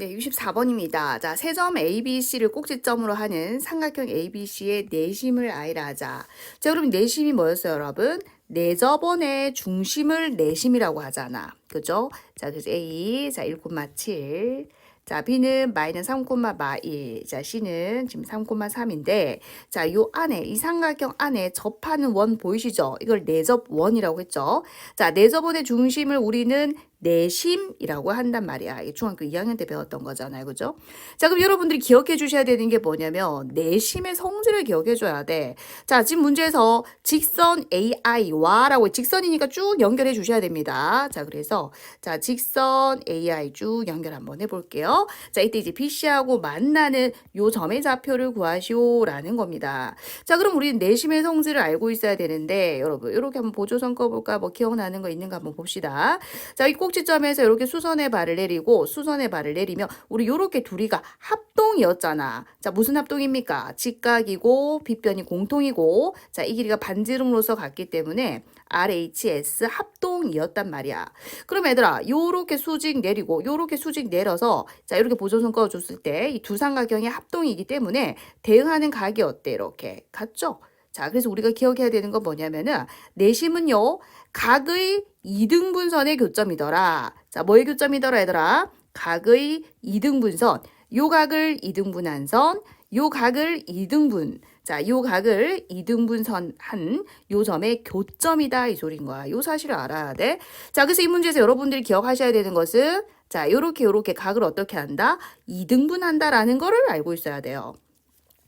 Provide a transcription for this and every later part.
네, 64번입니다. 자, 세점 ABC를 꼭지점으로 하는 삼각형 ABC의 내심을 알아자. 자, 그럼 내심이 뭐였어요, 여러분? 내저번의 중심을 내심이라고 하잖아. 그죠? 자, 그래서 A, 자, 1,7. 자, B는 마이너스 3,1. 자, C는 지금 3,3인데, 자, 요 안에, 이 삼각형 안에 접하는 원 보이시죠? 이걸 내접원이라고 했죠? 자, 내접원의 중심을 우리는 내심이라고 한단 말이야. 이게 중학교 2학년 때 배웠던 거잖아요. 그죠? 자, 그럼 여러분들이 기억해 주셔야 되는 게 뭐냐면, 내심의 성질을 기억해 줘야 돼. 자, 지금 문제에서 직선 AI와 라고 직선이니까 쭉 연결해 주셔야 됩니다. 자, 그래서, 자, 직선 AI 쭉 연결 한번 해 볼게요. 자, 이때 이제 BC하고 만나는 요 점의 좌표를 구하시오라는 겁니다. 자, 그럼 우리는 내심의 성질을 알고 있어야 되는데, 여러분, 이렇게 한번 보조선 꺼 볼까? 뭐 기억나는 거 있는가 한번 봅시다. 자, 이꼭 지점에서 이렇게 수선의 발을 내리고 수선의 발을 내리면 우리 요렇게 둘이가 합동이었잖아. 자, 무슨 합동입니까? 직각이고 빗변이 공통이고 자, 이 길이가 반지름으로서 갔기 때문에 RHS 합동이었단 말이야. 그럼 얘들아, 요렇게 수직 내리고 요렇게 수직 내려서 자, 이렇게 보조선 꺼 줬을 때 이 두 삼각형의 합동이기 때문에 대응하는 각이 어때? 이렇게 같죠? 자, 그래서 우리가 기억해야 되는 건 뭐냐면은 내심은요. 각의 이등분선의 교점이더라. 자, 뭐의 교점이더라, 얘들아? 각의 이등분선. 요 각을 이등분한 선, 요 각을 이등분. 자, 요 각을 이등분선 한 요 점의 교점이다 이 소린 거야. 요 사실을 알아야 돼. 자, 그래서 이 문제에서 여러분들이 기억하셔야 되는 것은 자, 요렇게 요렇게 각을 어떻게 한다? 이등분한다라는 거를 알고 있어야 돼요.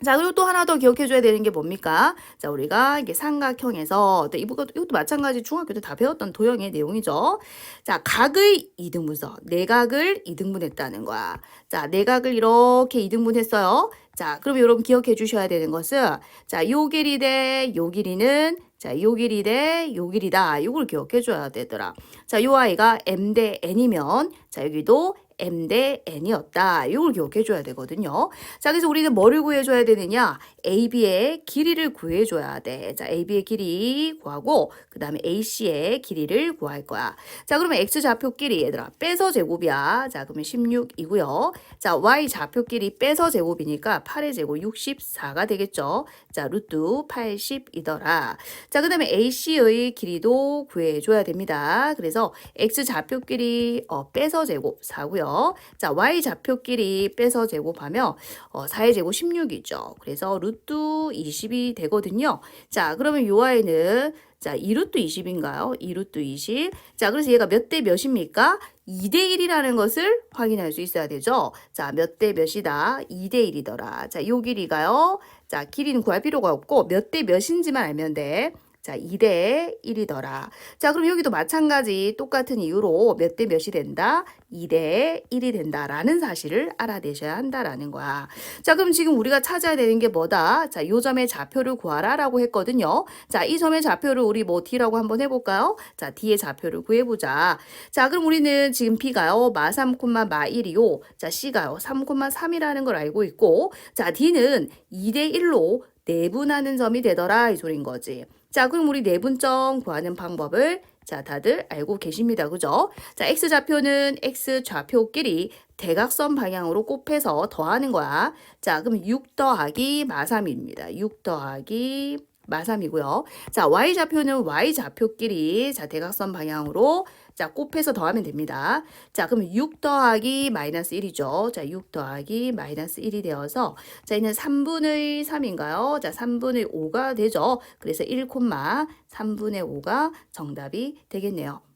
자, 그리고 또 하나 더 기억해 줘야 되는 게 뭡니까? 자, 우리가 이게 삼각형에서, 또 이거, 이것도 마찬가지 중학교 때 다 배웠던 도형의 내용이죠. 자, 각의 이등분선. 내각을 이등분했다는 거야. 자, 내각을 이렇게 이등분했어요. 자, 그럼 여러분 기억해 주셔야 되는 것은, 자, 요 길이 대 요 길이는, 자, 요 길이 대 요 길이다. 이걸 기억해 줘야 되더라. 자, 요 아이가 m 대 n이면, 자, 여기도 m 대 n이었다. 이걸 기억해 줘야 되거든요. 자, 그래서 우리는 뭐를 구해 줘야 되느냐? AB의 길이를 구해 줘야 돼. 자, AB의 길이 구하고 그 다음에 AC의 길이를 구할 거야. 자, 그러면 x 좌표끼리 얘들아 빼서 제곱이야. 자, 그러면 16이고요. 자, y 좌표끼리 빼서 제곱이니까 8의 제곱 64가 되겠죠. 자, 루트 80이더라. 자, 그 다음에 AC의 길이도 구해 줘야 됩니다. 그래서 x 좌표끼리 어, 빼서 제곱 4고요. 자, y 좌표끼리 빼서 제곱하면 어, 4의 제곱 16이죠. 그래서 루트 20이 되거든요. 자, 그러면 요 아이는 자, 2루트 20인가요? 2루트 20. 자, 그래서 얘가 몇 대 몇입니까? 2대 1이라는 것을 확인할 수 있어야 되죠. 자, 몇 대 몇이다? 2대 1이더라. 자, 요 길이가요. 자, 길이는 구할 필요가 없고 몇 대 몇인지만 알면 돼. 자, 2대 1이더라. 자, 그럼 여기도 마찬가지 똑같은 이유로 몇 대 몇이 된다? 2대 1이 된다라는 사실을 알아내셔야 한다라는 거야. 자, 그럼 지금 우리가 찾아야 되는 게 뭐다? 자, 요 점의 좌표를 구하라라고 했거든요. 자, 이 점의 좌표를 우리 뭐 D라고 한번 해볼까요? 자, D의 좌표를 구해보자. 자, 그럼 우리는 지금 B가요, 마 3, 마 1이요. 자, C가요, 3, 3이라는 걸 알고 있고, 자, D는 2대 1로 내분하는 점이 되더라 이 소린 거지. 자, 그럼 우리 내분점 구하는 방법을 자, 다들 알고 계십니다. 그죠? 자, x 좌표는 x 좌표끼리 대각선 방향으로 곱해서 더하는 거야. 자, 그럼 6 더하기 마3입니다. 6 더하기 마3이고요. 자, y 좌표는 y 좌표끼리 자, 대각선 방향으로 자, 곱해서 더하면 됩니다. 자, 그럼 6 더하기 마이너스 1이죠. 자, 6 더하기 마이너스 1이 되어서 자, 이는 3분의 3인가요? 자, 3분의 5가 되죠. 그래서 1, 3분의 5가 정답이 되겠네요.